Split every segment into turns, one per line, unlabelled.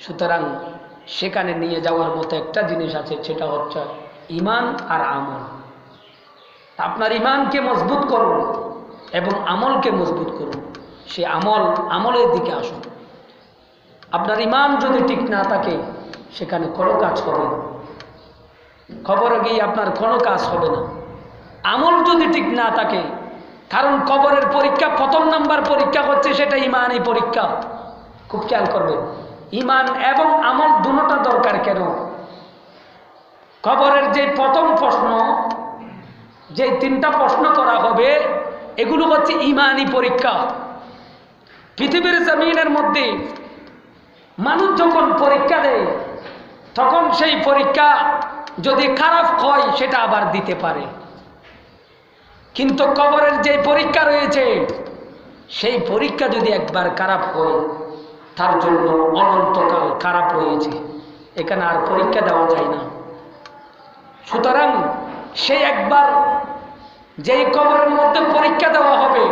সুতরাং সেখানে নিয়ে যাওয়ার মতো একটা জিনিস আছে, সেটা হচ্ছে ইমান আর আমল। আপনার ইমানকে মজবুত করুন এবং আমলকে মজবুত করুন। সে আমল, আমলের দিকে আসুন। আপনার ইমান যদি ঠিক না থাকে, সেখানে কোনো কাজ হবে না। খবরে গিয়ে আপনার কোনো কাজ হবে না। আমল যদি ঠিক না থাকে, কারণ কবরের পরীক্ষা, প্রথম নাম্বার পরীক্ষা হচ্ছে সেটা ইমানই পরীক্ষা। খুব খেয়াল করবেন। ইমান এবং আমল দুটোটা দরকার কেন? খবরের যে প্রথম প্রশ্ন, যে তিনটা প্রশ্ন করা হবে, এগুলো হচ্ছে ইমানই পরীক্ষা। পৃথিবীর জমিনের মধ্যে মানুষ যখন পরীক্ষা দেয়, তখন সেই পরীক্ষা যদি খারাপ হয়, সেটা আবার দিতে পারে। কিন্তু কবরের যে পরীক্ষা রয়েছে, সেই পরীক্ষা যদি একবার খারাপ হয় তার জন্য অনন্তকাল খারাপ হয়েছে। এখানে আর পরীক্ষা দেওয়া যায় না। সুতরাং সে একবার যেই কবরের মধ্যে পরীক্ষা দেওয়া হবে,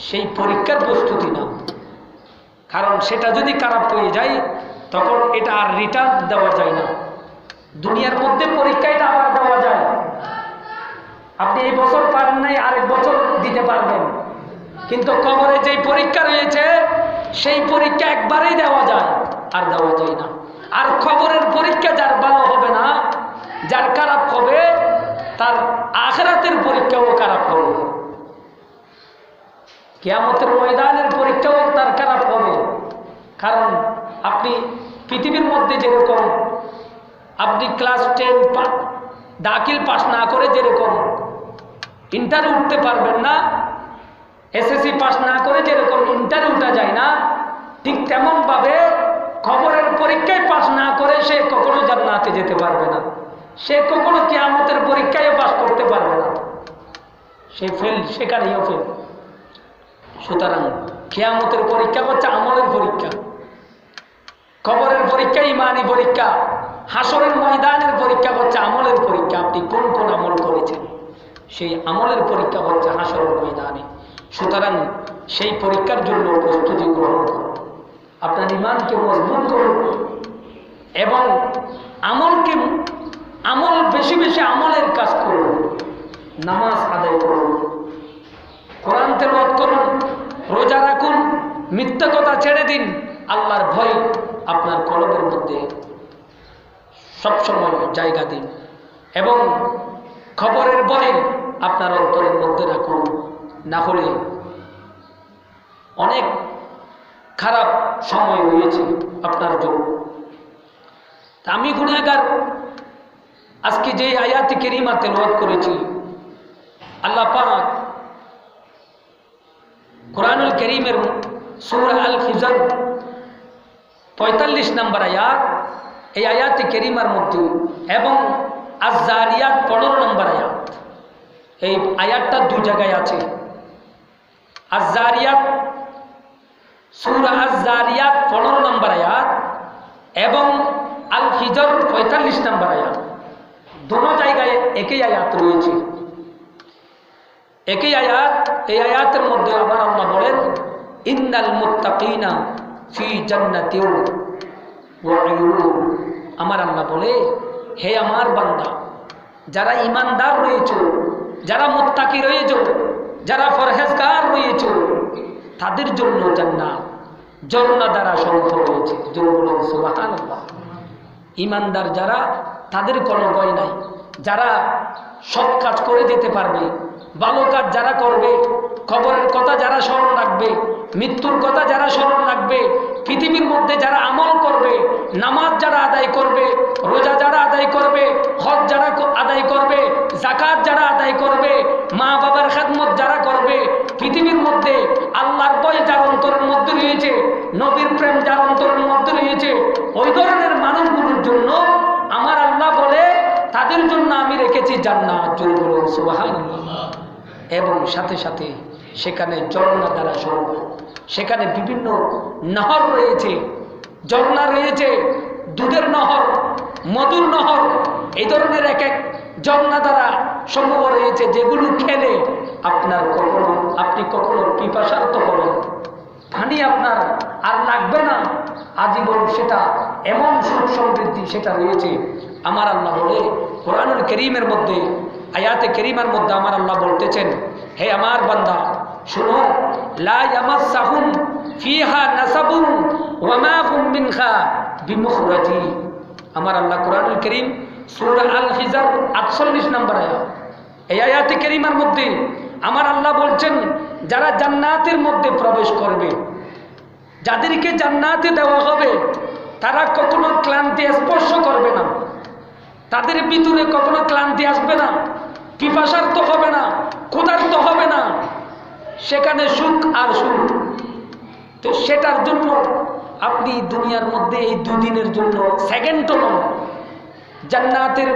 সেই পরীক্ষার প্রস্তুতি না কারণ সেটা যদি খারাপ হয়ে যায়, তখন এটা আর রিটার্ন দেওয়া যায় না। দুনিয়ার মধ্যে পরীক্ষা এটা আবার দেওয়া যায়। আপনি এই বছর পারেন নাই, আরেক বছর দিতে পারবেন। কিন্তু কবরে যেই পরীক্ষা রয়েছে সেই পরীক্ষা একবারেই দেওয়া যায়, আর দেওয়া যায় না। আর খবরের পরীক্ষা যার ভালো হবে না, যার খারাপ হবে, তার আখরাতের পরীক্ষাও খারাপ হবে। কেয়ামতের ময়দানের পরীক্ষাও তার খারাপ হবে। কারণ আপনি পৃথিবীর মধ্যে যেরকম, আপনি ক্লাস টেন দাখিল পাস না করে যেরকম ইন্টার উঠতে পারবেন না এসএসসি পাস না করে যেরকম ইন্টারভিউটা যায় না, ঠিক তেমনভাবে খবরের পরীক্ষায় পাস না করে সে কখনো জান্নাতে যেতে পারবে না। সে কখনো কেয়ামতের পরীক্ষায় পাস করতে পারবে না। সে ফেল সেখানেও ফেল সুতরাং কেয়ামতের পরীক্ষা হচ্ছে আমলের পরীক্ষা। খবরের পরীক্ষা, ইমানি পরীক্ষা, হাসরের ময়দানের পরীক্ষা হচ্ছে আমলের পরীক্ষা। আপনি কোন কোন আমল করেছেন? সেই আমলের পরীক্ষা হচ্ছে হাসরের ময়দানে। সুতরাং সেই পরীক্ষার জন্য প্রস্তুতি গ্রহণ করুন। আপনার ইমানকে মজবুত করুন এবং আমলকে আমল বেশি বেশি আমলের কাজ করুন। নামাজ আদায় করুন। কোরআন তেলাওয়াত করুন। রোজা রাখুন। মিথ্যা কথা ছেড়ে দিন। আল্লাহর ভয় আপনার কলমের মধ্যে সবসময় জায়গা দিন এবং খবরের ভয় আপনার অন্তরের মধ্যে রাখুন। না হলে অনেক খারাপ সময় হয়েছে আপনার জন্য। আমি গুণাগার, আজকে যে আয়াতি কেরিমা তেলাওয়াত করেছি, আল্লাহ পাক কোরআনুল করিমের সুরা আল ফিজর পঁয়তাল্লিশ নম্বর আয়াত, এই আয়াতি কেরিমার মধ্যে এবং আজারিয়াত পনেরো নম্বর আয়াত। এই আয়াতটা দু জায়গায় আছে। আজারিয়াত সুরা আজারিয়াত পনেরো নম্বর আয়াত এবং আল ফিজর পঁয়তাল্লিশ নম্বর আয়াত। দোনো জায়গায় একই আয়াত রয়েছে। একই আয়াত, এই আয়াতের মধ্যে আমার আল্লাহ বলেন, ইন্নাল মুত্তাকিনা ফি জান্নাতিউ আমার আল্লাহ বলে, হে আমার বান্দা, যারা ইমানদার রয়েছে, যারা মুত্তাকি রয়েছে যারা ফরহেজগার রয়েছে, তাদের জন্য জান্নাত। জন্না দ্বারা সম্ভব রয়েছে। ইমানদার যারা, তাদের কোনো ভয় নাই। যারা সৎ কাজ করে যেতে পারবে, ভালো কাজ যারা করবে, খবরের কথা যারা স্মরণ রাখবে, মৃত্যুর কথা যারা স্মরণ রাখবে, পৃথিবীর মধ্যে যারা আমল করবে, নামাজ যারা আদায় করবে, রোজা যারা আদায় করবে, হজ যারা আদায় করবে জাকাত যারা আদায় করবে মা বাবার খেদমত মধ্যে, আল্লাহর বয় যার অন্তরের মধ্যে রয়েছে, নবীর প্রেম যার অন্তরের মধ্যে রয়েছে, ওই ধরনের মানুষগুলোর জন্য আমার আল্লাহ বলে, তাদের জন্য আমি রেখেছি জান্নাত, জোর বলুন, সুবহানাল্লাহ। এবং সাথে সাথে সেখানে ঝর্ণা দ্বারা স্বরূপ সেখানে বিভিন্ন নহর রয়েছে, ঝর্ণা রয়েছে, দুধের নহর, মধুর নহর, এই ধরনের এক এক ঝর্ণা দ্বারা সমূহ রয়েছে যেগুলো খেলে আপনার কখনো, আপনি কখনো পিপাসার্থ হবেন। পানি আপনার আর লাগবে না, আজীবন সেটা এমন সুখ সমৃদ্ধি সেটা রয়েছে। আমার আল্লাহ বলে, কোরআনুল করিমের মধ্যে, আয়াতে করিমার মধ্যে আমার আল্লাহ বলতেছেন, হে আমার বান্দা, শুনো, লা ইয়ামাসসাহুম ফিহা নাসাবুন ওয়া মা হুম মিনহা বিমুখরাজি। আমার আল্লাহ কোরআনুল করিম সূরা আল হিজার 48 নম্বর আয়াত। এই আয়াতে কেরিমার মধ্যে আমার আল্লাহ বলছেন, যারা জান্নাতের মধ্যে প্রবেশ করবে, যাদেরকে জান্নাতে দেওয়া হবে, তারা কখনো ক্লান্তি স্পর্শ করবে না। তাদের ভিতরে কখনো ক্লান্তি আসবে না, পিপাসার্থ হবে না, ক্ষুধার্ত হবে না। সেখানে সুখ আর সুখ। তো সেটার জন্য আপনি দুনিয়ার মধ্যে, এই দুদিনের জন্য সেকেন্ড নন জান্নাতের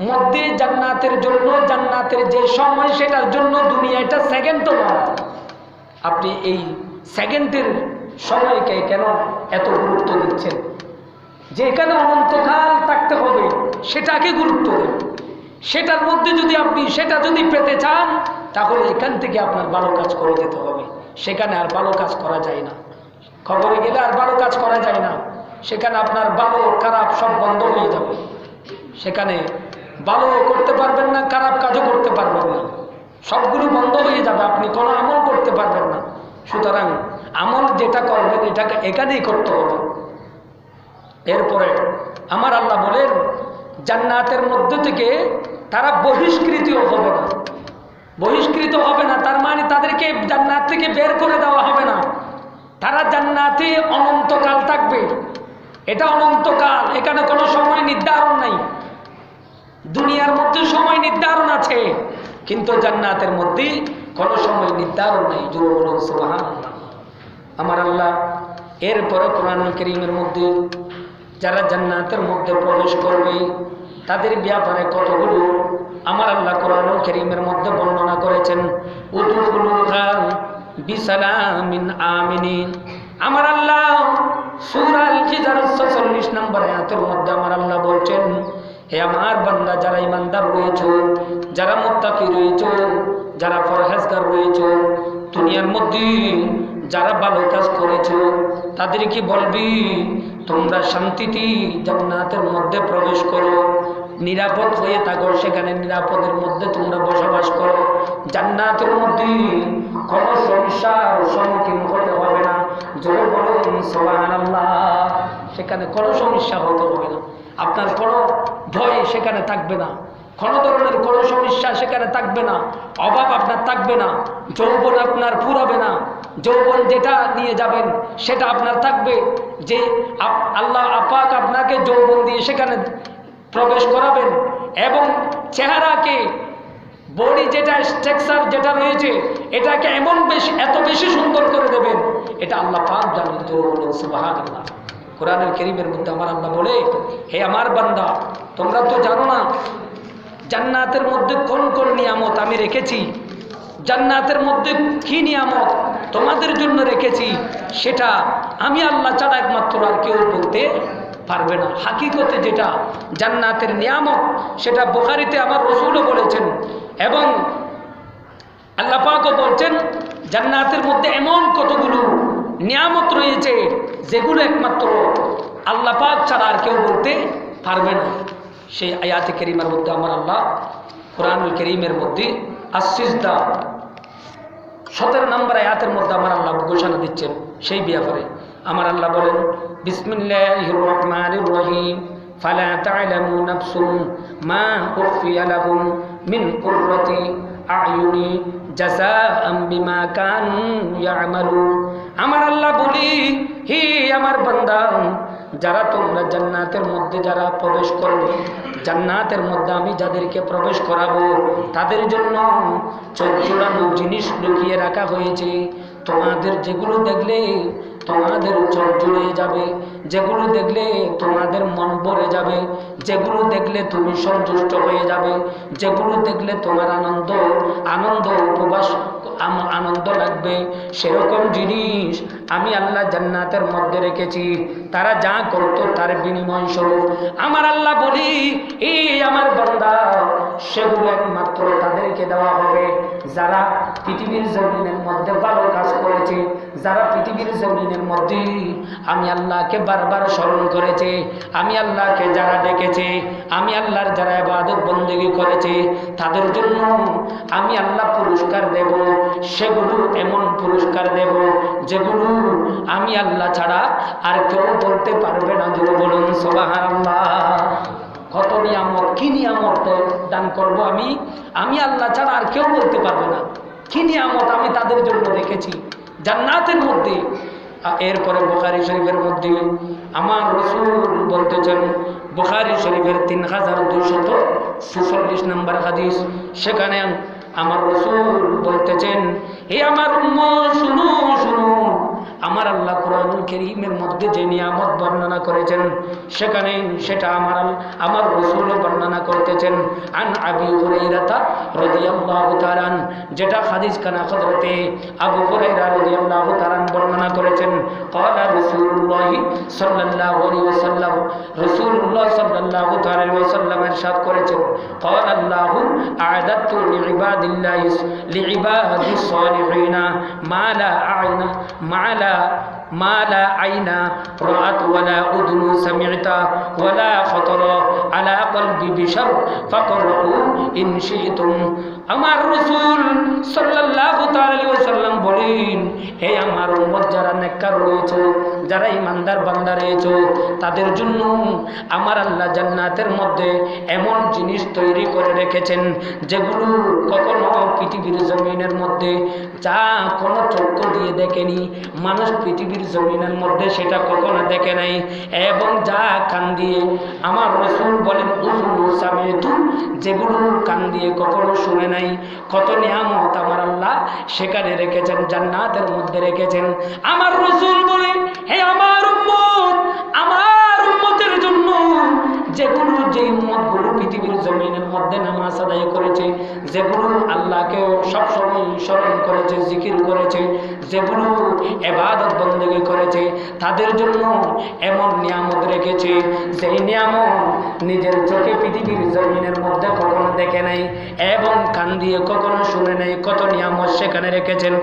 মধ্যে জান্নাতের জন্য, জান্নাতের যে সময় সেটার জন্য দুনিয়াটা সেকেন্ডও নয় আপনি এই সেকেন্ডের সময়কে কেন এত গুরুত্ব দিচ্ছেন? যে এখানে অনন্তকাল থাকতে হবে, সেটাকে গুরুত্ব দেন। সেটার মধ্যে যদি আপনি সেটা যদি পেতে চান, তাহলে এখান থেকে আপনার ভালো কাজ করে যেতে হবে। সেখানে আর ভালো কাজ করা যায় না। খবরে গেলে আর ভালো কাজ করা যায় না। সেখানে আপনার ভালো, খারাপ সব বন্ধ হয়ে যাবে। সেখানে ভালো করতে পারবেন না, খারাপ কাজও করতে পারবেন না। সবগুলো বন্ধ হয়ে যাবে, আপনি কোনো আমল করতে পারবেন না। সুতরাং আমল যেটা করবেন, এটাকে এখানেই করতে হবে। এরপরে আমার আল্লাহ বলেন, জান্নাতের মধ্য থেকে তারা বহিষ্কৃতও হবে না। বহিষ্কৃত হবে না, তার মানে তাদেরকে জান্নাত থেকে বের করে দেওয়া হবে না। তারা জান্নাতে অনন্তকাল থাকবে। এটা অনন্তকাল, এখানে কোনো সময় নির্ধারণ নাই। দুনিয়ার মধ্যে সময় নির্ধারণ আছে, কিন্তু জান্নাতের মধ্যে কোনো সময় নির্ধারণ নেই। আমার আল্লাহ, এরপরে কোরআন করিমের মধ্যে যারা জান্নাতের মধ্যে প্রবেশ করবে, তাদের ব্যাপারে কতগুলো আমার আল্লাহ কোরআন করিমের মধ্যে বর্ণনা করেছেন? আমার আল্লাহ, সূরা আল হিজর 46 নম্বর আয়াতের মধ্যে আমার আল্লাহ বলছেন হে আমার বান্দা, যারা ইমানদার রয়েছ, যারা মুত্তাকি রয়েছে, যারা ফরহেজগার রয়েছে, দুনিয়ার মধ্যে যারা ভালো কাজ করেছ, তাদেরকে বলবি, তোমরা শান্তিতে জান্নাতের মধ্যে প্রবেশ করো, নিরাপদ হয়ে থাকো, সেখানে নিরাপদের মধ্যে তোমরা বসবাস করো। জান্নাতের মধ্যে কোনো সমস্যার সম্মুখীন হতে হবে না। জোরে বলুন, সুবহানাল্লাহ। সেখানে কোনো সমস্যা হতে হবে না। আপনার কোনো ভয় সেখানে থাকবে না। কোনো ধরনের কোনো সমস্যা সেখানে থাকবে না। অভাব আপনার থাকবে না। যৌবন আপনার পুরাবে না। যৌবন যেটা নিয়ে যাবেন, সেটা আপনার থাকবে। যে আল্লাহ আপাক আপনাকে যৌবন দিয়ে সেখানে প্রবেশ করাবেন এবং চেহারাকে, বডি যেটা, স্ট্রাকচার যেটা রয়েছে, এটাকে এমন বেশি এত বেশি সুন্দর করে দেবেন, এটা আল্লাহ পাক জানেন। সুবাহান আল্লাহ কোরআনের কেরিমের মধ্যে আমার আল্লাহ বলে, হে আমার বান্দা, তোমরা তো জানো না, জান্নাতের মধ্যে কোন কোন নিয়ামত আমি রেখেছি? জান্নাতের মধ্যে কি নিয়ামত তোমাদের জন্য রেখেছি? সেটা আমি আল্লাহ ছাড়া একমাত্র আর কেউ বলতে পারবে না। হাকিকতে যেটা জান্নাতের নিয়ামত, সেটা বোখারিতে আমার রসুলও বলেছেন এবং আল্লাহ পাকও বলছেন, জান্নাতের মধ্যে এমন কতগুলো নিয়ামত রয়েছে, যেগুলো একমাত্র আল্লাহ পাক ছাড়া আর কেউ বলতে পারবে না। সেই আয়াতে কেরিমের মধ্যে আমার আল্লাহ কোরআনুল করিমের মধ্যে আসিসদা সতেরো নম্বর আয়াতের মধ্যে আমার আল্লাহ ঘোষণা দিচ্ছেন, সেই ব্যাপারে। আমার আল্লাহ বলেন রহিম, ফালা তা'লামু নাফসুম মা উখফিয়া লাহুম মিন কুররাতি আয়ুনি আমার আল্লাহ বলি, হে আমার বান্দা, যারা তোমরা জান্নাতের মধ্যে যারা প্রবেশ করবে, জান্নাতের মধ্যে আমি যাদেরকে প্রবেশ করাবো, তাদের জন্য চোখ জিনিস লুকিয়ে রাখা হয়েছে। তোমাদের যেগুলো দেখলে তোমাদের চোখ জুড়ে যাবে। যেগুলো দেখলে তোমাদের মন ভরে যাবে। যেগুলো দেখলে তুমি সন্তুষ্ট হয়ে যাবে। যেগুলো দেখলে তোমার আনন্দ আনন্দ উপবাস আনন্দ লাগবে। সেরকম জিনিস আমি আল্লাহ জান্নাতের মধ্যে রেখেছি। তারা যা করতো তার বিনিময় স্বরূপ। আমার আল্লাহ বলি এই আমার বান্দা, সেগুলো একমাত্র তাদেরকে দেওয়া হবে। যারা পৃথিবীর জমিনের মধ্যে ভালো কাজ করেছে, যারা পৃথিবীর জমিনের মধ্যে আমি আল্লাহকে বারবার স্মরণ করেছে, আমি আল্লাহকে যারা ডেকেছে, আমি আল্লাহর যারা এবাদত বন্দেগি করেছে, তাদের জন্য আমি আল্লাহ পুরস্কার দেব। সেগুলো এমন পুরস্কার দেব যেগুলো আমি আল্লাহ ছাড়া আর কেউ বলতে পারবে না। যদি বলুন সোবাহার কত নিয়ামত, কি নিয়ামত দান করব আমি? আমি আল্লাহ ছাড়া আর কেউ বলতে পারবে না। কি নিয়ামত আমি তাদের জন্য রেখেছি? জান্নাতের মধ্যে। এরপরে বুখারি শরীফের মধ্যে আমার রসুল বলতেছেন, বুখারি শরীফের তিন হাজার দুশত সুচল্লিশ নম্বর হাদিস। সেখানে আমার রসুল বলতেছেন, হে আমার শুনো শুনো। আমার আল্লাহ কোরআনুল করিমের মধ্যে যে নিয়ামত বর্ণনা করেছেন, সেখানে সেটা আমার আমার রসুলও বর্ণনা করতেছেন। আন আবি হুরাইরাতা রাদিয়াল্লাহু তাআলা যেটা হাদিস খানা হযরতে আবু হুরাইরা রাদিয়াল্লাহু তাআলা বর্ণনা করেছেন। ক্বালা রাসূলুল্লাহ সাল্লাল্লাহু আলাইহি ওয়াসাল্লাম, রাসূলুল্লাহ সাল্লাল্লাহু তাআলা আলাইহি ওয়াসাল্লাম ইরশাদ করেছেন। ক্বালা আল্লাহু আ'দাতু লিইবাদিল্লাহি লিইবাদিস সালিহিনা, মা লা আ'ইনা, মা para ما لا عين رأت ولا أذن سمعت ولا خطر على قلب بشر فقرؤوا إن شئتم আমার রসুল সাল্লাল্লাহু তাআলা আলাইহি ওয়াসাল্লাম বলেন হে আমার উম্মত যারা নেককার রয়েছে যারা ইমানদার বান্দা রয়েছে তাদের জন্য আমার আল্লাহ জান্নাতের মধ্যে এমন জিনিস তৈরি করে রেখেছেন যেগুলো কখনো পৃথিবীর জমিনের মধ্যে যা কোনো চক্ষু দিয়ে দেখেনি মানুষ পৃথিবীর জমিনের মধ্যে সেটা কখনো দেখে নাই। এবং যা কান দিয়ে আমার রসুল বলেন যেগুলো কান দিয়ে কখনো শুনে নাই। কত নিয়ামত আমার আল্লাহ সেখানে রেখেছেন, জান্নাতের মধ্যে রেখেছেন। আমার রসুল বলে হে আমার আমার যেগুলো যে উম্মতগুলো পৃথিবীর জমিনের মধ্যে নামাজ আদায় করেছে যেগুলো আল্লাহকে সবসময় স্মরণ করেছে, জিকির করেছে যেগুলো এবাদত বন্দী করেছে, তাদের জন্য এমন নিয়ামত রেখেছে সেই নিয়ামত নিজের চোখে পৃথিবীর জমিনের মধ্যে কখনো দেখে নাই এবং কান দিয়ে কখনো শুনে নাই, কত নিয়ামত সেখানে রেখেছেন।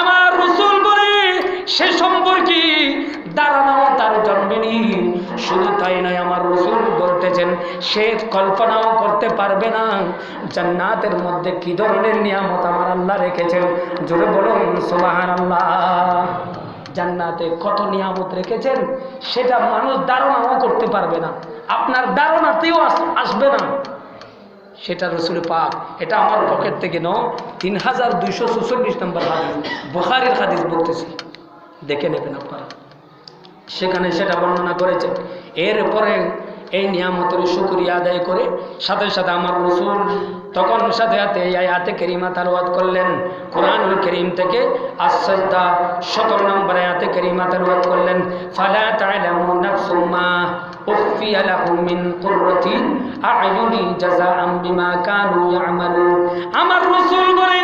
আমার রসুল বলে, সে সম্পর্কে দাঁড়ানো তার জন্মেনি শুধু তাই নয়, আমার রসুল বলতেছেন, সে কল্পনাও করতে পারবে না। জান্নাতের মধ্যে কি ধরনের নিয়ামত আমার আল্লাহ রেখেছেন? জোরে বলুন সোবাহান আল্লাহ জান্নাতে কত নিয়ামত রেখেছেন? সেটা মানুষ ধারণাও করতে পারবে না। আপনার ধারণাতেও আস- আসবে না। সেটা রসুল পাক, এটা আমার পকেট থেকে ন তিন হাজার দুইশো চুচল্লিশ নম্বর হাদিস, বুখারের হাদিস বলতেছি। দেখে নেবেন আপনারা। সেখানে সেটা বর্ণনা করেছেন এরপরে এই নিয়ামতের শুক্রিয়া আদায় করে সাথে সাথে আমার রসুল তখন সাথে এই আয়াতে কেরিমা তালওয়াত করলেন। কোরআনুল করিম থেকে আশ্রদ্ধা সতেরো নম্বর আয়াতে কেরিমা তালওয়াত করলেন। ফালা তা'লামু নাফসুম মা উখফিয়া লাহুম মিন কুররাতি আ'য়ুনি জাযাআম বিমা কানু ইয়ামালুন। আমার রসুল বলে,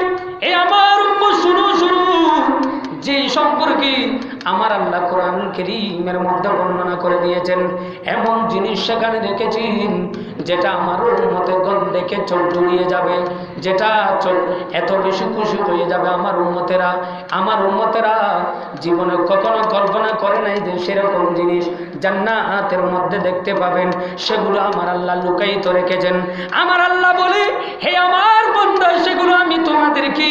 এ আমার উম্মত, শুনো শুনো। যে সম্পর্কে আমার আল্লাহ কোরআনুল করিমের মধ্যে বর্ণনা করে দিয়েছেন, এমন জিনিস সেখানে রেখেছেন যেটা আমার উন্মতের গণ দেখে চোখ জুড়িয়ে যাবে, যেটা এত বেশি খুশি হয়ে যাবে আমার উন্মতেরা আমার উন্মতেরা জীবনে কখনো কল্পনা করে নাই যে সেরকম জিনিস জান্নাতের মধ্যে দেখতে পাবেন, সেগুলো আমার আল্লাহ লুকায়িত রেখেছেন। আমার আল্লাহ বলে, হে আমার বন্ধু সেগুলো আমি তোমাদেরকে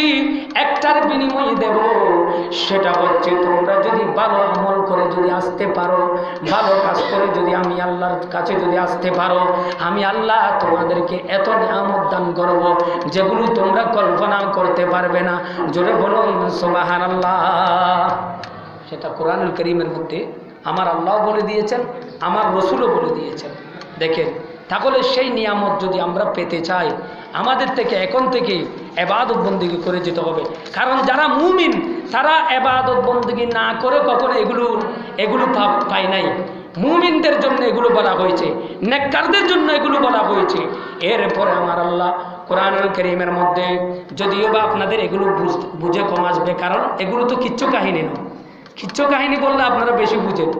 একটার বিনিময়ে দেব, সেটা হচ্ছে তোমরা যদি ভালো আমল করে যদি আসতে পারো, ভালো কাজ করে যদি আমি আল্লাহর কাছে যদি আসতে পারো, আমি আল্লাহ তোমাদেরকে এত নিয়ামত দান করব যেগুলো তোমরা কল্পনা করতে পারবে না। জোরে বলুন সোবাহান আল্লাহ সেটা কোরআনুল করিমের মধ্যে আমার আল্লাহ বলে দিয়েছেন, আমার রসুলও বলে দিয়েছেন। দেখেন তাহলে সেই নিয়ামত যদি আমরা পেতে চাই, আমাদের থেকে এখন থেকে এবাদত করে যেতে হবে। কারণ যারা মুমিন, তারা এবাদত না করে কখনো এগুলো এগুলো পায় নাই। মুমিনদের জন্য এগুলো বলা হয়েছে, নেককারদের জন্য এগুলো বলা হয়েছে। এরপরে আমার আল্লাহ কোরআনুল করিমের মধ্যে, যদিও বা আপনাদের এগুলো বুঝ- বুঝে কম আসবে, কারণ এগুলো তো কিচ্ছু কাহিনী নয়। কিচ্ছু কাহিনী বললে আপনারা বেশি বুঝেন।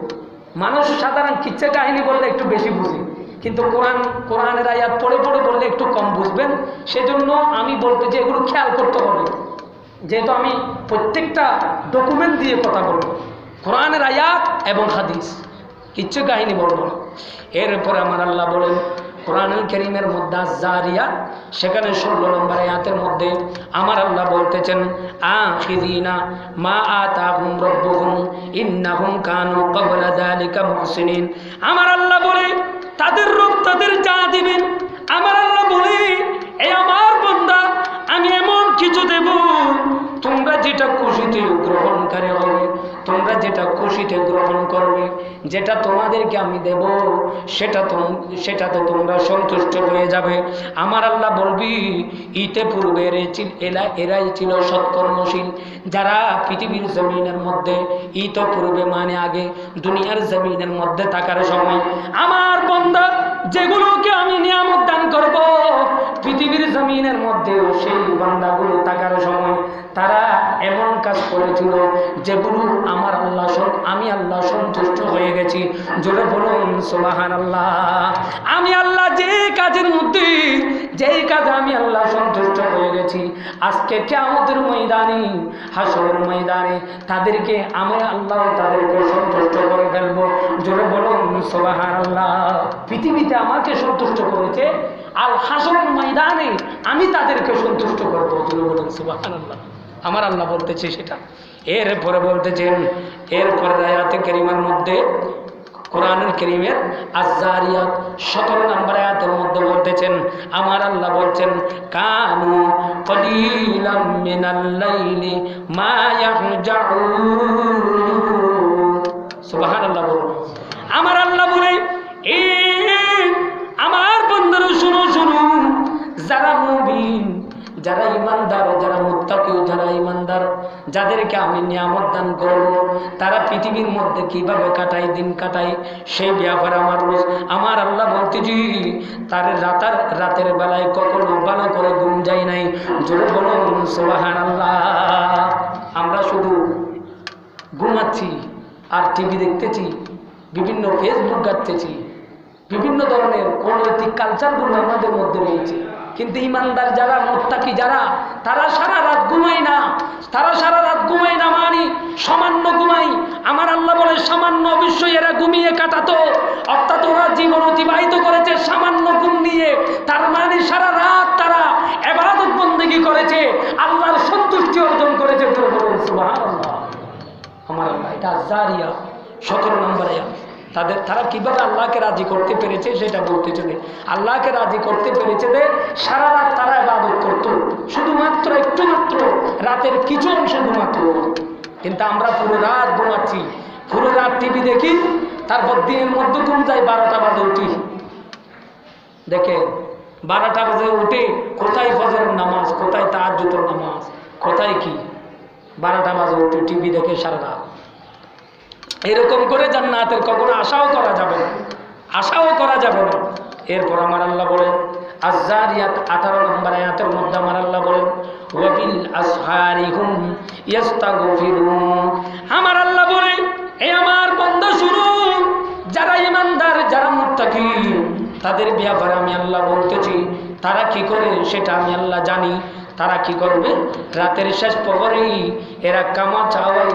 মানুষ সাধারণ কিচ্ছা কাহিনী বললে একটু বেশি বুঝে। কিন্তু কোরআন, কোরআনের আয়াত পড়ে পড়ে বললে একটু কম বুঝবেন। সেজন্য আমি বলতে যে এগুলো খেয়াল করতে হবে। যেহেতু আমি প্রত্যেকটা ডকুমেন্ট দিয়ে কথা বলব। কোরআনের আয়াত এবং হাদিস। কিচ্ছু কাহিনী বলব না। এরপরে আমার আল্লাহ বলেন, কোরআনুল করিমের মধ্যে জারিয়া সেখানে ষোলো নম্বর আয়াতের মধ্যে আমার আল্লাহ বলতেছেন আখিদিনা মা আতাহুম রব্বুহুম, ইন্নাহুম কানু ক্বাবলা যালিকা মুহসিনিন। আমার আল্লাহ বলে তাদের রোগ তাদের যা দিবেন, আমার আল্লাহ বলে এই আমার বন্দা, আমি এমন কিছু দেব, তোমরা যেটা খুশিতে গ্রহণকারী হবে তোমরা যেটা খুশিতে গ্রহণ করবে, যেটা তোমাদেরকে আমি দেব, সেটা সেটাতে তোমরা সন্তুষ্ট হয়ে যাবে। আমার আল্লাহ বলবি, ইতে পূর্বে এরা, এরাই ছিল সৎকর্মশীল। যারা পৃথিবীর জমিনের মধ্যে, ইত পূর্বে মানে আগে, দুনিয়ার জমিনের মধ্যে থাকার সময়, আমার বন্ধা, যেগুলোকে আমি নিয়ামত দান করব, পৃথিবীর জমিনের মধ্যেও সেই বান্দাগুলো থাকার সময় তারা এমন কাজ করেছিল যেগুলো আমার আল্লাহ আমি আল্লাহ সন্তুষ্ট হয়ে গেছি। জোরে বলুন সোবাহান আল্লাহ আমি আল্লাহ যে কাজের মধ্যে, যেই কাজে আমি আল্লাহ সন্তুষ্ট হয়ে গেছি। আজকে কেমতের ময়দানে, হাসরের ময়দানে তাদেরকে আমি আল্লাহ তাদেরকে সন্তুষ্ট করে ফেলব। জোরে বলুন সোবাহান আল্লাহ পৃথিবীতে আমাকে সন্তুষ্ট করেছে আল হাসরের ময়দানে আমি তাদেরকে সন্তুষ্ট করব। বলুন আল্লাহ আমার আল্লাহ বলতেছে সেটা। এরপরে বলতেছেন, এরপরে আয়াতে কেরিমার মধ্যে, কোরআনুল করিমের আজারিয়াত সতেরো নম্বর আয়াতের মধ্যে বলতেছেন, আমার আল্লাহ বলছেন, কানু কলিলাম মিনাল্লাইলি মা ইয়াহজাউন। সুবহানাল্লাহ বলুন। আমার আল্লাহ শুনো শুনো। যারা মুমিন, যারা ইমানদার যারা মুত্তাকিও যারা ইমানদার যাদেরকে আমি নিয়ামত দান করব, তারা পৃথিবীর মধ্যে কীভাবে কাটায়, দিন কাটায় সেই ব্যাপারে আমার রোজ আমার আল্লাহ বলতেছি তার রাতার রাতের বেলায় কখনো ভালো করে ঘুম যায় নাই। জোরে বলুন সোবাহান আল্লাহ আমরা শুধু ঘুমাচ্ছি, আর টিভি দেখতেছি, বিভিন্ন ফেসবুক ঘাটতেছি। বিভিন্ন ধরনের অনৈতিক কালচারগুলো আমাদের মধ্যে রয়েছে। কিন্তু ইমানদার যারা, মোত্তাকি যারা, তারা সারা রাত ঘুমায় না। তারা সারা রাত ঘুমায় না মানি সামান্য ঘুমাই আমার আল্লাহ বলে, সামান্য অবশ্যই এরা ঘুমিয়ে কাটাতো। অর্থাৎ ওরা জীবন অতিবাহিত করেছে সামান্য ঘুম নিয়ে। তার মানে সারা রাত তারা এবাদত বন্দেগী করেছে। আল্লাহর সন্তুষ্টি অর্জন করেছে। আমার আল্লাহ এটা জারিয়া, সতেরো নম্বর। তাদের, তারা কীভাবে আল্লাহকে রাজি করতে পেরেছে সেটা বলতে চলে আল্লাহকে রাজি করতে পেরেছে যে সারা রাত তারা ইবাদত করত। শুধুমাত্র একটু মাত্র রাতের কিছু অংশ ঘুমাত। কিন্তু আমরা পুরো রাত ঘুমাচ্ছি। পুরো রাত টিভি দেখি, তারপর দিনের মধ্যে ঘুম যাই বারোটা বাজে উঠি। দেখে বারোটা বাজে উঠে কোথায় ফজরের নামাজ, কোথায় তাহাজ্জুদের নামাজ, কোথায় কি? বারোটা বাজে উঠে টিভি দেখে সারা রাত। এরকম করে জান্নাতের কখনো আশাও করা যাবে না। আশাও করা যাবে না। এরপর আমার আল্লাহ বলেন আজারিয়াত আঠারো নম্বর আয়াতের মধ্যে আমার আল্লাহ বলেন ওয়াবিল আসহারি হুম আমার আল্লাহ বলে এই আমার বন্ধ শুরু যারা ইমানদার যারা মুত্তাকি, তাদের ব্যাপারে আমি আল্লাহ বলতেছি। তারা কি করে, সেটা আমি আল্লাহ জানি। তারা কি করবে? রাতের শেষ প্রহরেই এরা কামা চাওয়াই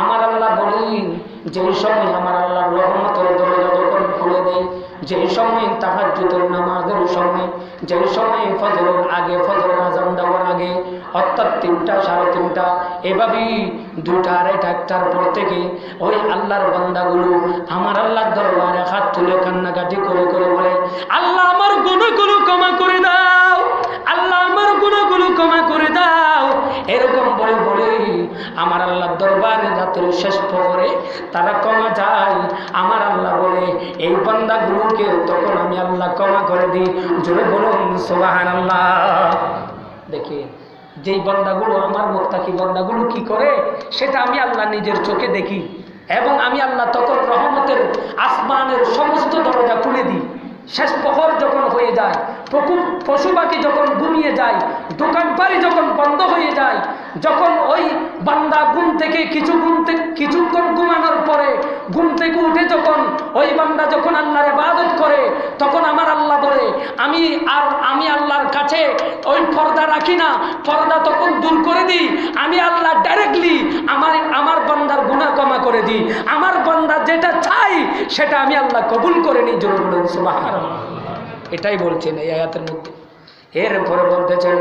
আমার আল্লাহ বলেন, যেই সময় আমার আল্লাহ রহমতের দরজা যখন খুলে দেয়, যেই সময় তাহাজ্জুদের নামাজের সময়, যেই সময় ফজরের আগে ফজরের আজান দেওয়ার আগে, অর্থাৎ তিনটা, সাড়ে তিনটা, এভাবেই দুটা আড়াইটা, একটার পর থেকে ওই আল্লাহর বান্দাগুলো আমার আল্লাহর দরবারে হাত তুলে কান্নাকাটি করে করে বলে, আল্লাহ আমার গুণগুলো ক্ষমা করে গুণগুলো ক্ষমা করে দাও। এরকম বলে বলে আমার আল্লাহ দরবারে রাতের শেষ পরে তারা ক্ষমা যায় আমার আল্লাহ বলে, এই বান্দাগুলোকে তখন আমি আল্লাহ ক্ষমা করে দিই। জোরে বলুন সোবাহান আল্লাহ দেখে, যেই বন্দাগুলো, আমার মোত্তাকি বন্দাগুলো কি করে? সেটা আমি আল্লাহ নিজের চোখে দেখি এবং আমি আল্লাহ তখন রহমতের আসমানের সমস্ত দরজা খুলে দিই। শেষ প্রহর যখন হয়ে যায় পশু পশু পাখি যখন ঘুমিয়ে যায় দোকান পাড়ি যখন বন্ধ হয়ে যায়, যখন ওই বান্দা ঘুম থেকে কিছু ঘুম থেকে কিছুক্ষণ ঘুমানোর পরে ঘুম থেকে উঠে যখন ওই বান্দা যখন আল্লাহর ইবাদত করে, তখন আমার আল্লাহ বলে, আমি আর আমি আল্লাহর কাছে ওই পর্দা রাখি না। পর্দা তখন দূর করে দিই। আমি আল্লাহ ডাইরেক্টলি আমার আমার বান্দার গুনাহ ক্ষমা করে দিই। আমার বান্দা যেটা চাই, সেটা আমি আল্লাহ কবুল করে নিই, জোর এটাই বলছেন এই আয়াতের মধ্যে। এরপরে বলতেছেন,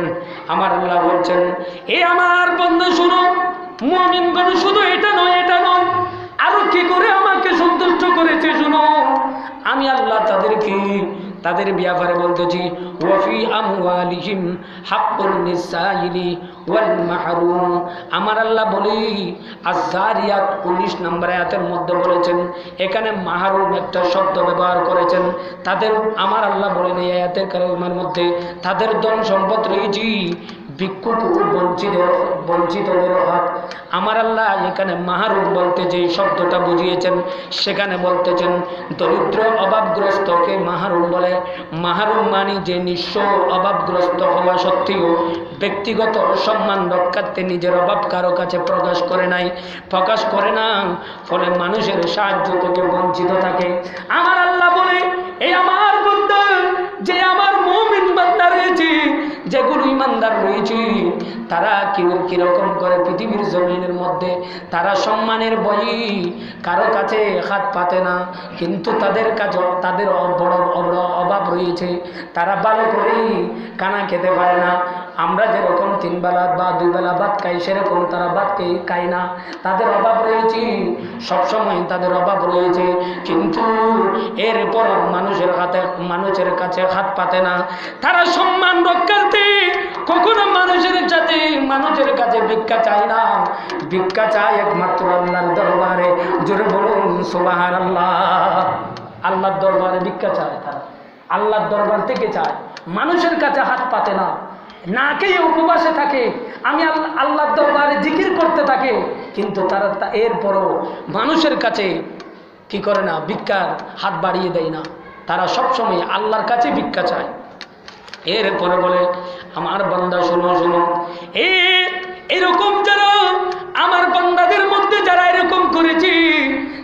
আমার আল্লাহ বলছেন, এ আমার বন্ধু, শুনো মুমিনগণ শুধু এটা নয় এটা নয়। আরও কি করে আমাকে সন্তুষ্ট করেছে, শুনো? আমি আল্লাহ তাদেরকে তাদের ব্যাপারে বলতেছি ওয়াফি আমওয়ালিহিম হাক্কুন নিসাইলি ওয়াল মাহরুম। আমার আল্লাহ বলি আজারিয়াত উনিশ নম্বর আয়াতের মধ্যে বলেছেন, এখানে মাহরুম একটা শব্দ ব্যবহার করেছেন। তাদের, আমার আল্লাহ বলেন এই আয়াতের কারণের মধ্যে, তাদের ধন সম্পদ রয়েছি। ভিক্ষুক ও বঞ্চিতের বঞ্চিতদের হক আমার আল্লাহ এখানে মাহারুম বলতে যে শব্দটা বুঝিয়েছেন, সেখানে বলতেছেন, দরিদ্র অভাবগ্রস্তকে মাহারুম বলে। মাহারুম মানি যে নিঃস্ব অভাবগ্রস্ত হওয়া সত্ত্বেও ব্যক্তিগত সম্মান রক্ষার্থে নিজের অভাব কারও কাছে প্রকাশ করে নাই। প্রকাশ করে না, ফলে মানুষের সাহায্য থেকে বঞ্চিত থাকে। আমার আল্লাহ বলে এই আমার বন্ধু যে আমার মমিন বান্দা রয়েছে যেগুলো ইমানদার রয়েছে, তারা কেউ কীরকম করে পৃথিবীর জমিনের মধ্যে তারা সম্মানের বই কারও কাছে হাত পাতে না, কিন্তু তাদের কাছে তাদের বড় অভাব রয়েছে। তারা ভালো করেই কানা খেতে পারে না। আমরা যেরকম তিন বেলা বা দুই বেলা ভাত খাই, সেরকম তারা ভাত খেয়ে খায় না। তাদের অভাব রয়েছে, সবসময় তাদের অভাব রয়েছে। কিন্তু এরপর মানুষের হাতে, মানুষের কাছে হাত পাতে না। তারা সম্মান রক্ষার্থে কখনো মানুষের সাথে মানুষের কাছে ভিক্ষা চায় না। ভিক্ষা চায় একমাত্র আল্লাহর দরবারে। জোরে বলুন সোবাহার আল্লাহ আল্লাহর দরবারে ভিক্ষা চায় তারা। আল্লাহর দরবার থেকে চায়। মানুষের কাছে হাত পাতে না। না খেয়ে উপবাসে থাকে। আমি আল্লাহ দরবারে জিকির করতে থাকে। কিন্তু তারা তা এরপরও মানুষের কাছে কি করে না, ভিক্ষার হাত বাড়িয়ে দেয় না। তারা সবসময় আল্লাহর কাছে ভিক্ষা চায়। এরপরে বলে, আমার বান্দা, শোনো শোনো। এ, এরকম যারা আমার বান্দাদের মধ্যে যারা এরকম করেছে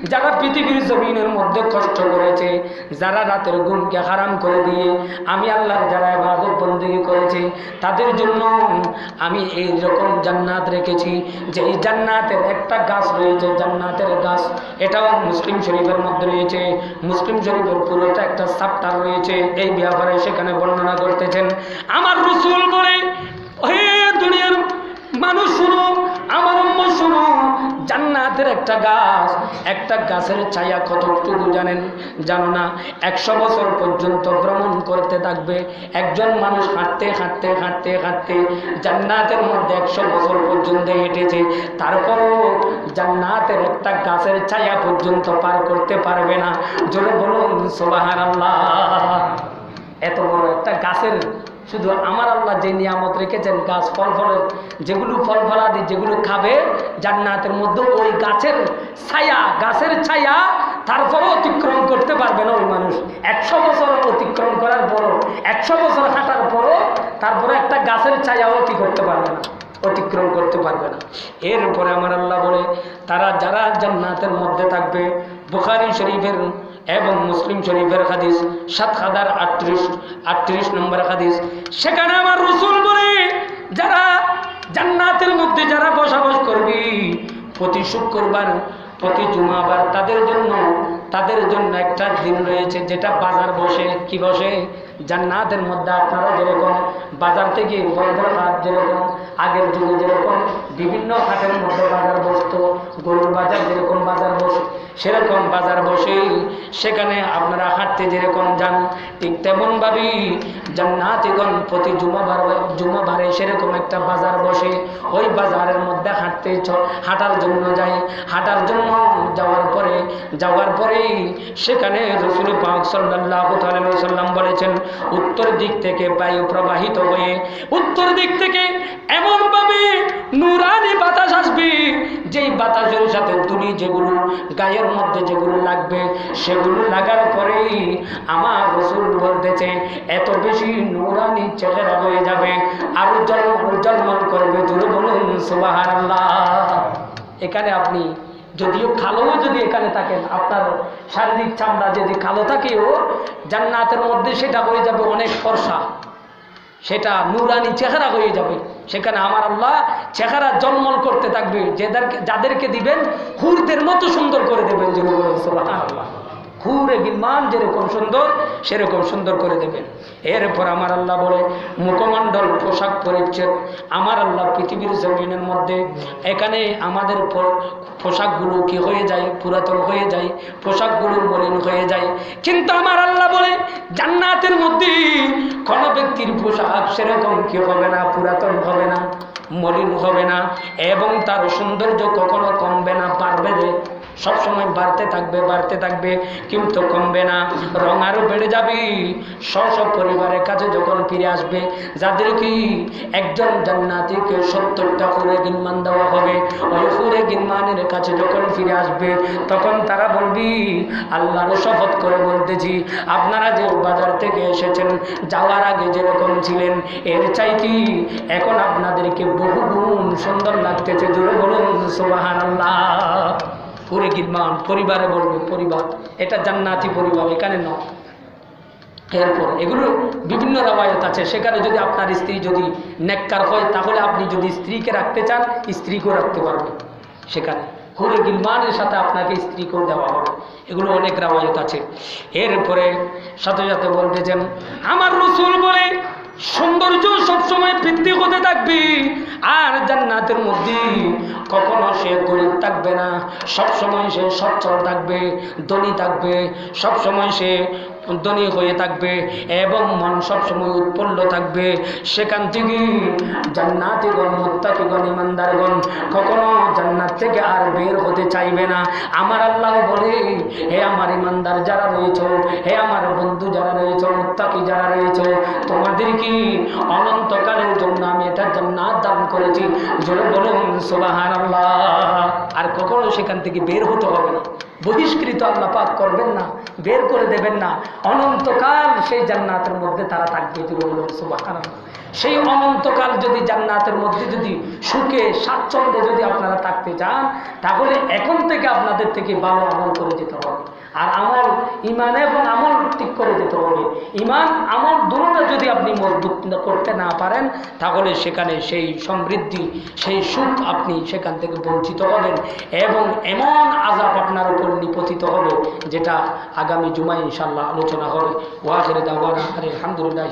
যারা পৃথিবীর জমিনের মধ্যে কষ্ট করেছে, যারা রাতের ঘুমকে হারাম করে দিয়ে আমি আল্লাহর যারা ইবাদত বন্দী করেছে, তাদের জন্য আমি এই রকম জান্নাত রেখেছি, যে এই জান্নাতের একটা গাছ রয়েছে, জান্নাতের গাছ। এটাও মুসলিম শরীফের মধ্যে রয়েছে। মুসলিম শরীফের পুরোটা একটা চাপ্টার রয়েছে। এই ব্যাপারে সেখানে বর্ণনা করতেছেন। আমার রসুল হে দুনিয়ার মানুষ, শুনো আমার শুনো, জান্নাতের একটা গাছ, একটা গাছের ছায়া কতটুকু জানেন? জানো না, একশো বছর পর্যন্ত ভ্রমণ করতে থাকবে, একজন মানুষ হাঁটতে হাঁটতে হাঁটতে হাঁটতে জান্নাতের মধ্যে একশো বছর পর্যন্ত হেঁটেছে, তারপরও জান্নাতের একটা গাছের ছায়া পর্যন্ত পার করতে পারবে না। জোরে বলুন সোবাহার আল্লাহ এত বড় একটা গাছের শুধু আমার আল্লাহ যে নিয়ামত রেখেছেন গাছ, ফল ফলের যেগুলো ফল, ফলাদি, যেগুলো খাবে জান্নাতের মধ্যে, ওই গাছের ছায়া গাছের ছায়া তারপরে অতিক্রম করতে পারবে না ওই মানুষ। একশো বছর অতিক্রম করার পরও, একশো বছর হাঁটার পরও তারপরে একটা গাছের ছায়াও কি করতে পারবে না, অতিক্রম করতে পারবে না। এরপরে আমার আল্লাহ বলে, তারা যারা জান্নাতের মধ্যে থাকবে, বুখারি শরীফের এবং মুসলিম শরীফের হাদিস সাত হাজার আটত্রিশ আটত্রিশ নম্বর হাদিস। সেখানে আমার রসুল বলে, যারা জান্নাতের মধ্যে যারা বসবাস করবি, প্রতি শুক্রবার, প্রতি জুমাবার তাদের জন্য তাদের জন্য একটা দিন রয়েছে যেটা বাজার বসে, কি বসে? জান্নাতের মধ্যে আপনারা যেরকম বাজার থেকে বন্ধের হাট যেরকম, আগের যুগে যেরকম, বিভিন্ন হাটের মধ্যে বাজার বসতো, গরুর বাজার যেরকম বাজার বসে, সেরকম বাজার বসেই সেখানে আপনারা হাঁটতে যেরকম যান, ঠিক তেমনভাবেই জান্নাতিগণ প্রতি জুমাবার জুমাবারে সেরকম একটা বাজার বসে, ওই বাজারের মধ্যে হাঁটতে হাঁটার জন্য যাই হাঁটার জন্য যাওয়ার পরে, যাওয়ার পরেই সেখানে রসুল পাক সাল্লাহ বলেছেন, উত্তর দিক থেকে বায়ু প্রবাহিত হয়ে, উত্তর দিক থেকে এমনভাবে নুরানি বাতাস আসবে, যেই বাতাসের সাথে তুলি যেগুলো, গায়ের মধ্যে যেগুলো লাগবে, সেগুলো লাগার পরেই আমার রসুল বলতেছে, এত বেশি নুরানি চেহারা হয়ে যাবে। আরও জলমল জলমল করবে দূরে বলুন এখানে আপনি যদিও কালোও যদি এখানে থাকেন, আপনার শারীরিক চামড়া যদি কালো থাকেও, জান্নাতের মধ্যে সেটা হয়ে যাবে অনেক ফর্সা। সেটা নুরানি চেহারা হয়ে যাবে। সেখানে আমার আল্লাহ চেহারা জন্মল করতে থাকবে। যাদেরকে যাদেরকে দিবেন, হুরদের মতো সুন্দর করে দেবেন যে আল্লাহ হুরে বিমান যেরকম সুন্দর, সেরকম সুন্দর করে দেবেন এরপর আমার আল্লাহ বলে, মুখমণ্ডল পোশাক পরিচ্ছেদ। আমার আল্লাহ পৃথিবীর জমিনের মধ্যে, এখানে আমাদের পোশাকগুলো কি হয়ে যায়? পুরাতন হয়ে যায়, পোশাকগুলো মলিন হয়ে যায়। কিন্তু আমার আল্লাহ বলে, জান্নাতের মধ্যে কোনো ব্যক্তির পোশাক সেরকম কি হবে না? পুরাতন হবে না, মলিন হবে না এবং তার সৌন্দর্য কখনো কমবে না পারবে সবসময় বাড়তে থাকবে বাড়তে থাকবে, কিন্তু কমবে না। রং আরও বেড়ে যাবে। স্ব পরিবারের কাছে যখন ফিরে আসবে যাদের কি একজন জান্নাতিকে সত্তরটা ফুরে গিনমান দেওয়া হবে, ওই ফুরে গিনমানের কাছে যখন ফিরে আসবে, তখন তারা বলবি, আল্লাহর শপথ করে বলতেছি, আপনারা যে বাজার থেকে এসেছেন, যাওয়ার আগে যেরকম ছিলেন, এর চাই কি এখন আপনাদেরকে বহু গুণ সুন্দর লাগতেছে। জোরে বলুন সুবাহান আল্লাহ পুরে গিরমান, পরিবারে বলবে পরিবার, এটা জান্নাতি পরিবার, এখানে নয়। এরপর এগুলো বিভিন্ন রাবায়ত আছে, সেখানে যদি আপনার স্ত্রী যদি নেককার হয়, তাহলে আপনি যদি স্ত্রীকে রাখতে চান, স্ত্রীকেও রাখতে পারবেন। সেখানে হুরে গিলমানের সাথে আপনাকে স্ত্রীকেও দেওয়া হবে। এগুলো অনেক রাবায়ত আছে। এরপরে সাথে সাথে বলতেছেন আমার রসুল বলে সৌন্দর্য সবসময় বৃদ্ধি হতে থাকবে। আর জান্নাতের মধ্যে কখনো সে গরিব থাকবে না। সবসময় সে সচ্ছল থাকবে, ধনী থাকবে। সবসময় সে ধনী হয়ে থাকবে এবং মন সবসময় উৎপন্ন থাকবে। সেখান থেকে জান্নাতিগণ, মুত্তাকিগণ, ইমানদারগণ কখনো জান্নাত থেকে আর বের হতে চাইবে না। আমার আল্লাহ বলে, হে আমার ইমানদার যারা রয়েছে, হে আমার বন্ধু যারা রয়েছে, মুত্তাকি যারা রয়েছে, তোমাদের কি অনন্তকালের জন্য আমি এটা জান্নাত দান করেছি? জোরে বলুন সুবাহান আল্লাহ আর কখনো সেখান থেকে বের হতে হবে না। বহিষ্কৃত আল্লাহ পাক করবেন না, বের করে দেবেন না। অনন্তকাল সেই জান্নাতের মধ্যে তারা থাকবে সেই অনন্তকাল যদি জান্নাতের মধ্যে যদি সুখে, স্বাচ্ছন্দ্যে যদি আপনারা থাকতে চান, তাহলে এখন থেকে আপনাদের থেকে ভালো আমল করে যেতে হবে। আর আমল ইমান এবং আমল ঠিক করে দিতে হবে। ইমান, আমল দুটোটা যদি আপনি মজবুত করতে না পারেন, তাহলে সেখানে সেই সমৃদ্ধি, সেই সুখ আপনি সেখান থেকে বঞ্চিত হবেন এবং এমন আজাব আপনার উপর নিপতিত হবে, যেটা আগামী জুমাই ইনশাল্লাহ আলোচনা হবে। ওয়াহের দাওয়ানা আলহামদুলিল্লাহ